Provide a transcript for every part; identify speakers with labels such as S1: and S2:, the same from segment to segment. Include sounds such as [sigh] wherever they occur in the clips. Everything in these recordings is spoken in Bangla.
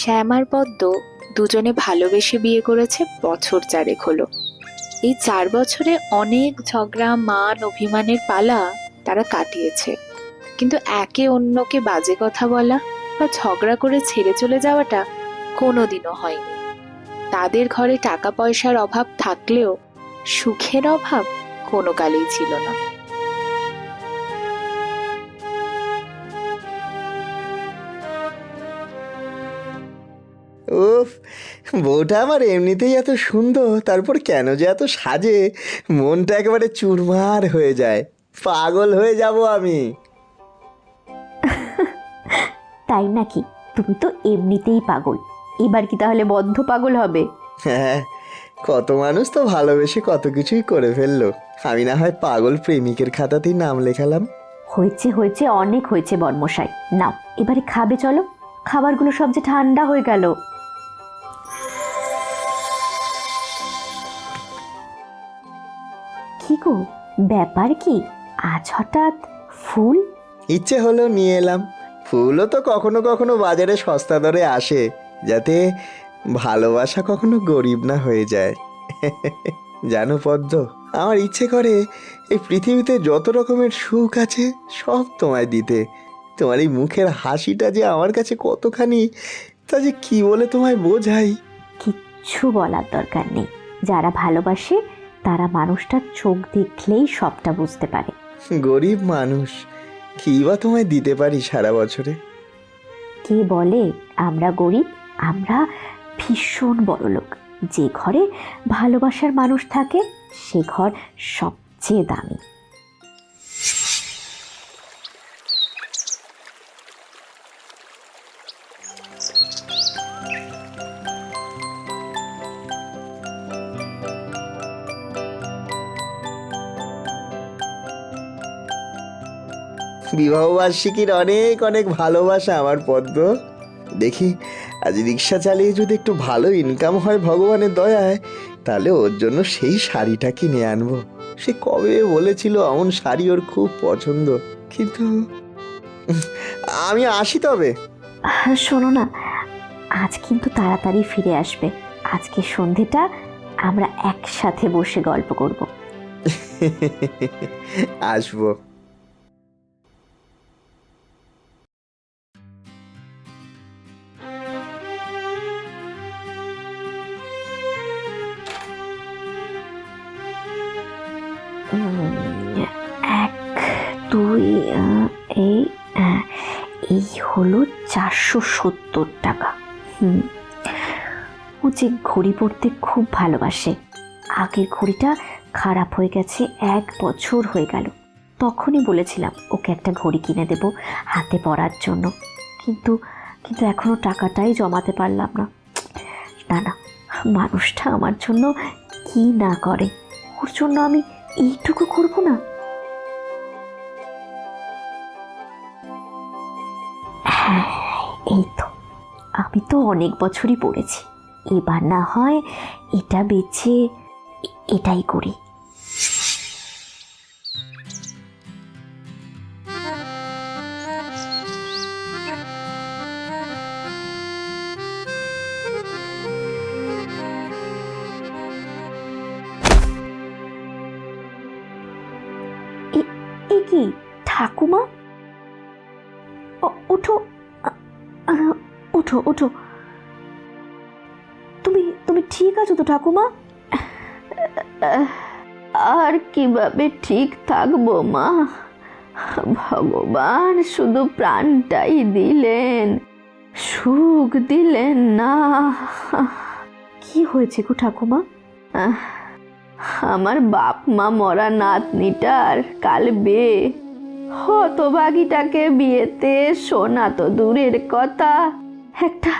S1: শ্যামার পদ্ম দুজনে ভালোবেসে বিয়ে করেছে বছর চারেক হলো। এই চার বছরে অনেক ঝগড়া, মান, অভিমানের পালা তারা কাটিয়েছে। কিন্তু একে অন্যকে বাজে কথা বলা বা ঝগড়া করে ছেড়ে চলে যাওয়াটা কোনোদিনও হয়নি। তাদের ঘরে টাকা পয়সার অভাব থাকলেও সুখের অভাব কোনো কালেই ছিল না।
S2: উফ বউটা আমার এমনিতেই এত সুন্দর তারপর কেন যে এত সাজে? মনটা একেবারে চুরমার হয়ে যায়। পাগল হয়ে যাব আমি।
S3: তাই নাকি? তুমি তো এমনিতেই পাগল। এবার কি তাহলে বদ্ধ পাগল হবে?
S2: হ্যাঁ কত মানুষ তো ভালোবেসে কত কিছুই করে ফেলল। আমি না হয় পাগল প্রেমিকের খাতাতেই নাম লেখালাম।
S3: হয়েছে হয়েছে অনেক হয়েছে বর্মশাই নাও এবারে খাবে চলো। খাবারগুলো সব যে ঠান্ডা হয়ে গেল। গো ব্যাপার কি? আজ হঠাৎ ফুল?
S2: ইচ্ছে হলো নিয়ে এলাম। ফুলও তো কখনো কখনো বাজারে সস্তা দরে আসে যাতে ভালোবাসা কখনো গরিব না হয়ে যায়। জানো পদ্ম আমার ইচ্ছে করে এই পৃথিবীতে যত রকমের সুখ আছে সব তোমায় দিতে। তোমার এই মুখের হাসিটা যে আমার কাছে কতখানি তা যে কি বলে তোমায় বোঝাই?
S3: কিচ্ছু বলার দরকার নেই। যারা ভালোবাসে তারা মানুষটার চোখ দেখলেই সবটা বুঝতে পারে।
S2: গরিব মানুষ কি বা তোমায় দিতে পারি সারা বছরে?
S3: কে বলে আমরা গরিব আমরা ভীষণ বড় লোক যে ঘরে ভালোবাসার মানুষ থাকে সে ঘর সবচেয়ে দামি।
S2: বিবাহবার্ষিকীর অনেক অনেক ভালোবাসা আমার পদ্ম। দেখি আজ রিক্সা চালিয়ে যদি একটু ভালো ইনকাম হয় ভগবানের দয়ায় তাহলে ওর জন্য সেই শাড়িটা কিনে আনব। সে কবে বলেছিল এমন শাড়ি ওর খুব পছন্দ কিন্তু আমি আসি তবে।
S3: আহ, শোনো না আজ কিন্তু তাড়াতাড়ি ফিরে আসবে। আজকে সন্ধেটা আমরা একসাথে বসে গল্প করব। [laughs]
S2: আসব।
S3: এই এই হলো চারশো সত্তর টাকা। হুম। ও যে ঘড়ি পরতে খুব ভালোবাসে। আগের ঘড়িটা খারাপ হয়ে গেছে, এক বছর হয়ে গেল। তখনই বলেছিলাম, ওকে একটা ঘড়ি কিনে দেব হাতে পরার জন্য। কিন্তু কিন্তু এখনও টাকাটাই জমাতে পারলাম না। না না, মানুষটা আমার জন্য কি না করে? ওর জন্য আমি এইটুকু করব না? এই তো, আমি তো অনেক বছরই পড়েছি। এবার না হয় এটা বেছে এটাই করি। কি, ঠাকুমা? আ- ওঠো ওঠো। তুমি তুমি ঠিক আছো তো, ঠাকুমা? আর কীভাবে ঠিক থাকব, মা? ভগবান শুধু প্রাণটাই দিলেন, সুখ দিলেন না। কি হয়েছে গো, ঠাকুমা? আমার বাপ মা মরা নাতনিটার কাল বিয়ে হতভাগীটাকে বিয়েতে শোনা তো দূরের কথা। একটা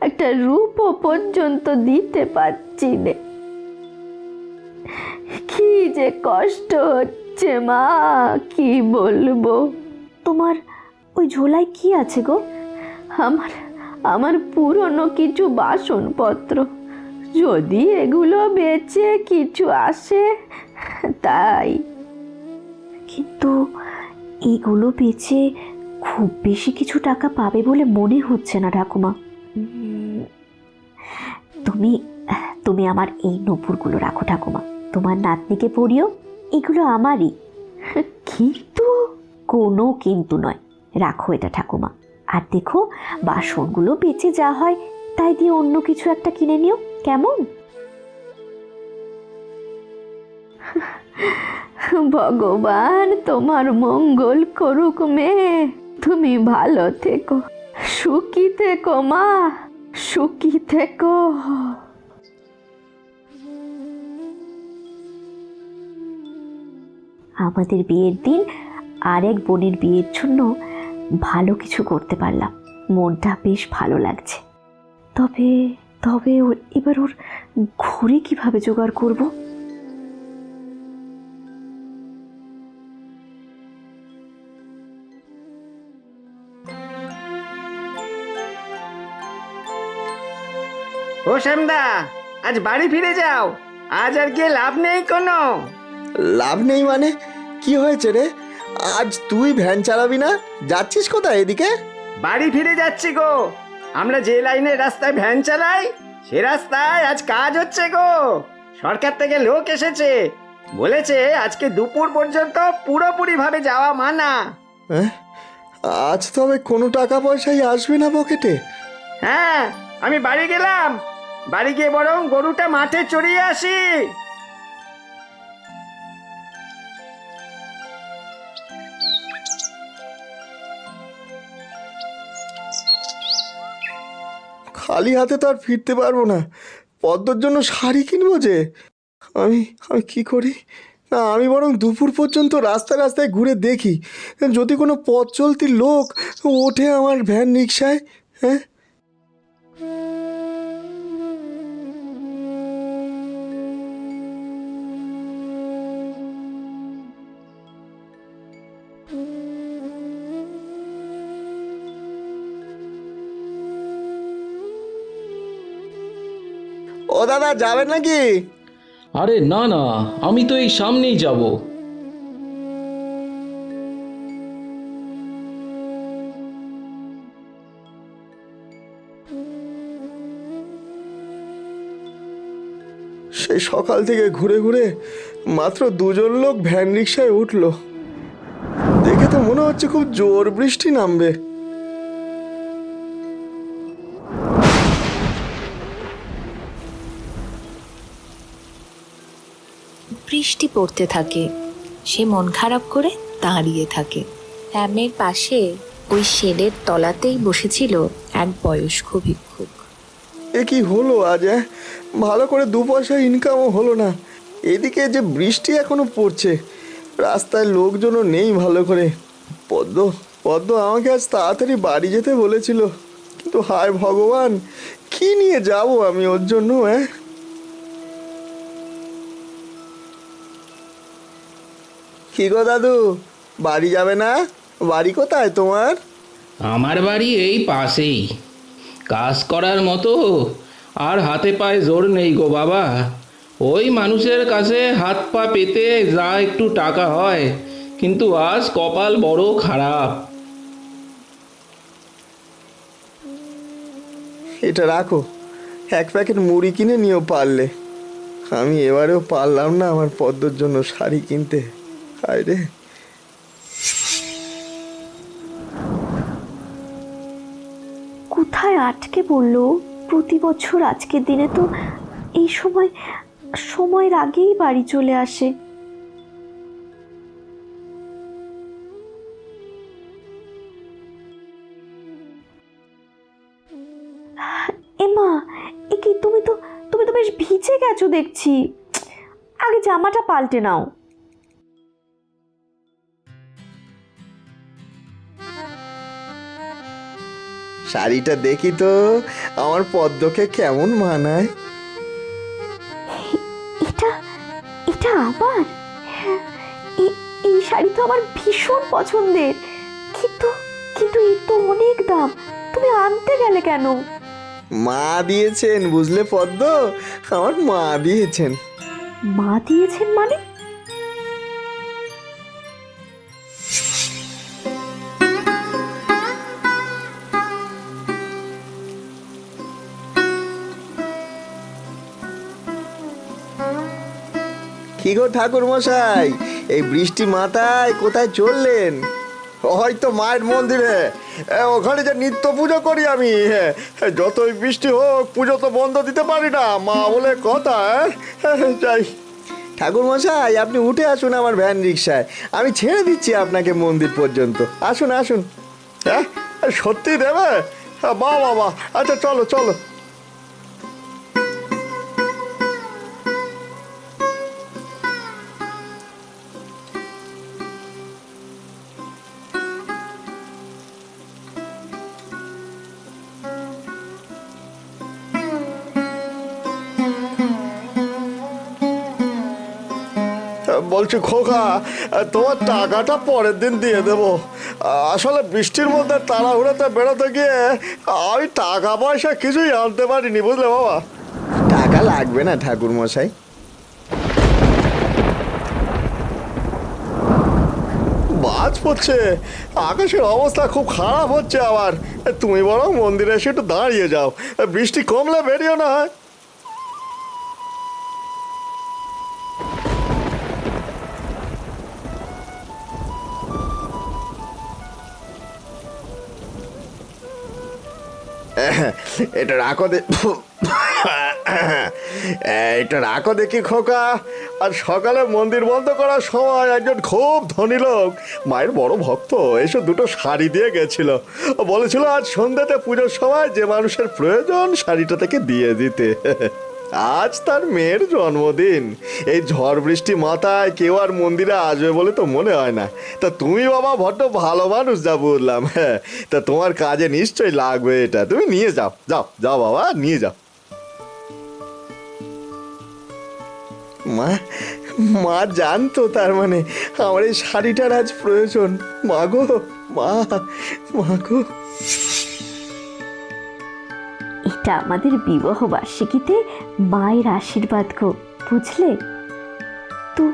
S3: একটা রূপও পর্যন্ত দিতে পারছি নে। কি যে কষ্ট হচ্ছে মা, কি বলব? তোমার ওই ঝোলায় কি আছে গো? আমার আমার পুরনো কিছু বাসনপত্র। যদি এগুলো বেচে কিছু আসে, তাই। কিন্তু এগুলো বেচে খুব বেশি কিছু টাকা পাবে বলে মনে হচ্ছে না, ঠাকুমা। তুমি তুমি আমার এই নপুরগুলো রাখো, ঠাকুমা। তোমার নাতনিকে পড়িও, এগুলো আমারই। কিন্তু, কোনো কিন্তু নয়। রাখো এটা, ঠাকুমা। আর দেখো, বাসনগুলো বেঁচে যা হয়, তাই দিয়ে অন্য কিছু একটা কিনে নিও, কেমন? ভগবান, তোমার মঙ্গল করুক মেয়ে। তুমি ভালো থেকো। সুখী থেকো, মা। সুখী থেকো। আমাদের বিয়ের দিন আর এক বোনের বিয়ের জন্য ভালো কিছু করতে পারলাম। মনটা বেশ ভালো লাগছে। তবে তবে এবার ওর ঘুরে কীভাবে জোগাড় করব?
S4: ও শ্যামদা আজ বাড়ি ফিরে যাও। আজ আর গিয়ে লাভ নেই কোনো।
S2: লাভ নেই মানে? কি হয়েছে রে? আজ তুই ভ্যান চালাবি না? যাচ্ছিস কোথায় এদিকে?
S4: বাড়ি ফিরে যাচ্ছি গো। আমরা যে লাইনের রাস্তায় ভ্যান চালাই সে রাস্তায় আজ কাজ হচ্ছে গো। সরকার থেকে লোক এসেছে। বলেছে আজকে দুপুর পর্যন্ত পুরোপুরি ভাবে যাওয়া মানা।
S2: হ্যাঁ? আজ তবে কোনো টাকা পয়সাই আসবে না পকেটে।
S4: হ্যাঁ আমি বাড়ি গেলাম। বাড়ি গিয়ে বরং গরুটা মাঠে চড়িয়ে আসি।
S2: খালি হাতে তো আর ফিরতে পারব না। পদ্মর জন্য শাড়ি কিনবো যে। আমি আমি কি করি? না, আমি বরং দুপুর পর্যন্ত রাস্তায় রাস্তায় ঘুরে দেখি। যদি কোনো পথ চলতি লোক ওঠে আমার ভ্যান রিক্সায় হ্যাঁ? ও দাদা যাবেন নাকি?
S5: আরে না না আমি তো এই সামনেই যাব।
S2: সেই সকাল থেকে ঘুরে ঘুরে মাত্র দুজন লোক ভ্যান রিক্সায় উঠল। দেখে তো মনে হচ্ছে খুব জোর বৃষ্টি নামবে।
S1: বৃষ্টি পড়তে থাকে। সে মন খারাপ করে দাঁড়িয়ে থাকে। হ্যামের পাশে ওই শেডের তলাতেই বসেছিল এক বয়স্ক ভিক্ষুক।
S2: এ কি হলো আজ অ্যাঁ? ভালো করে দু পয়সা ইনকামও হলো না। এদিকে যে বৃষ্টি এখনও পড়ছে, রাস্তায় লোকজনও নেই ভালো করে। পদ্ম পদ্ম আমাকে আজ তাড়াতাড়ি বাড়ি যেতে বলেছিল। কিন্তু হায় ভগবান, কি নিয়ে যাব আমি ওর জন্য হ্যাঁ? কি গো দাদু? বাড়ি যাবে না? বাড়ি কোথায় তোমার?
S5: আমার বাড়ি এই পাশেই। কাজ করার মতো আর হাতে পায়ে জোর নেই গো বাবা। ওই মানুষের কাছে হাত পা পেতে যা একটু টাকা হয় কিন্তু আজ কপাল বড় খারাপ।
S2: এটা রাখো। এক প্যাকেট মুড়ি কিনে নিও পারলে। আমি এবারেও পারলাম না আমার পদ্মর জন্য শাড়ি কিনতে। হায়
S3: কোথায় আটকে পড়ল? প্রতি বছর আজকের দিনে তো এই সময়, সময়ের আগেই বাড়ি চলে আসে। এমা এ কি তুমি তো তুমি তো বেশ ভিজে গেছো দেখছি। আগে জামাটা পাল্টে নাও।
S2: শাড়িটা দেখি তো আমার পদ্মকে কেমন মানায়?
S3: এটা এটা আমার? হ্যাঁ, এই শাড়ি তো আমার ভীষণ পছন্দের। কিন্তু কিন্তু এর তো অনেক দাম। তুমি আনতে গেলে কেন?
S2: মা দিয়েছেন বুঝলে পদ্ম? আমার মা দিয়েছেন।
S3: মা দিয়েছেন মানে?
S2: কি গো ঠাকুর মশাই এই বৃষ্টি মাথায় কোথায় চললেন? হয়তো মায়ের মন্দিরে। ওখানে যে নিত্য পুজো করি আমি যতই বৃষ্টি হোক পুজো তো বন্ধ দিতে পারি না মা বলে কথা যাই। ঠাকুর মশাই আপনি উঠে আসুন আমার ভ্যান রিক্সায় আমি ছেড়ে দিচ্ছি আপনাকে মন্দির পর্যন্ত। আসুন আসুন। হ্যাঁ? সত্যি দেবে? হ্যাঁ, বাহ বাবা আচ্ছা চলো চলো। বলছি খোকা তোমার টাকাটা পরের দিন দিয়ে দেব। আসলে বৃষ্টির মধ্যে তাড়াহুড়োতে বেরোতে গিয়ে আমি টাকা পয়সা কিছুই আনতে পারিনি বুঝলে বাবা? টাকা লাগবে না ঠাকুর মশাই বাজ পড়ছে আকাশের অবস্থা খুব খারাপ হচ্ছে আবার। তুমি বরং মন্দিরে এসে একটু দাঁড়িয়ে যাও। বৃষ্টি কমলে বেরিও না হয়। এটা রাখো দে এটা রাখো দেখি খোকা। আর সকালে মন্দির বন্ধ করার সময় একজন খুব ধনী লোক, মায়ের বড় ভক্ত, এসে দুটো শাড়ি দিয়ে গেছিল। বলেছিল আজ সন্ধ্যাতে পুজোর সময় যে মানুষের প্রয়োজন শাড়িটা থেকে দিয়ে দিতে। আজ তার মেয়ের জন্মদিন। এই ঝড় বৃষ্টি মাথায় কেউ আর মন্দিরে আসবে বলে তো মনে হয় না। তা তুমি বাবা বড্ড ভালো মানুষ যা বললাম হ্যাঁ। তা তোমার কাজে নিশ্চয়ই লাগবে এটা। তুমি নিয়ে যাও যাও যাও বাবা, নিয়ে যাও। মা মা জানতো তার মানে আমার এই শাড়িটার আজ প্রয়োজন। মা গো, মা মা
S3: এটা আমাদের বিবাহ বার্ষিকীতে মায়ের আশীর্বাদ গো, বুঝলে? তো,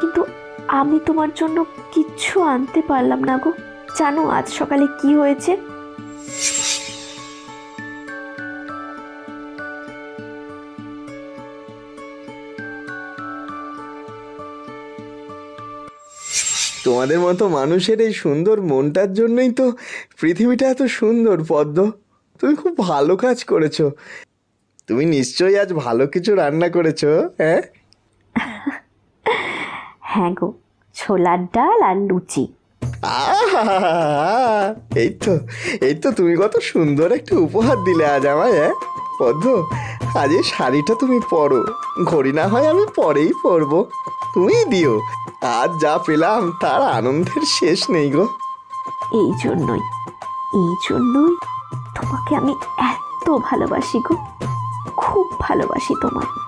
S3: কিন্তু আমি তোমার জন্য কিচ্ছু আনতে পারলাম না গো। জানো, আজ সকালে কি হয়েছে?
S2: তোমাদের মতো মানুষের এই সুন্দর মনটার জন্যই তো পৃথিবীটা এত সুন্দর, পদ্ম। তুমি খুব ভালো কাজ করেছ। তুমি নিশ্চয়ই আজ ভালো কিছু রান্না করেছ হ্যাঁ?
S3: হ্যাঁ গো ছোলার ডাল আর লুচি।
S2: আহা! এই তো এই তো তুমি কত সুন্দর একটা উপহার দিলে আজ আমায় হ্যাঁ? পদ্ম আজ এই শাড়িটা তুমি পরো। ঘড়ি না হয় আমি পরেই পরবো। তুমি দিও। আজ যা পেলাম তার আনন্দের শেষ নেই গো।
S3: এই জন্যই এই জন্যই তোমাকে আমি এত ভালোবাসি গো। খুব ভালোবাসি তোমায়।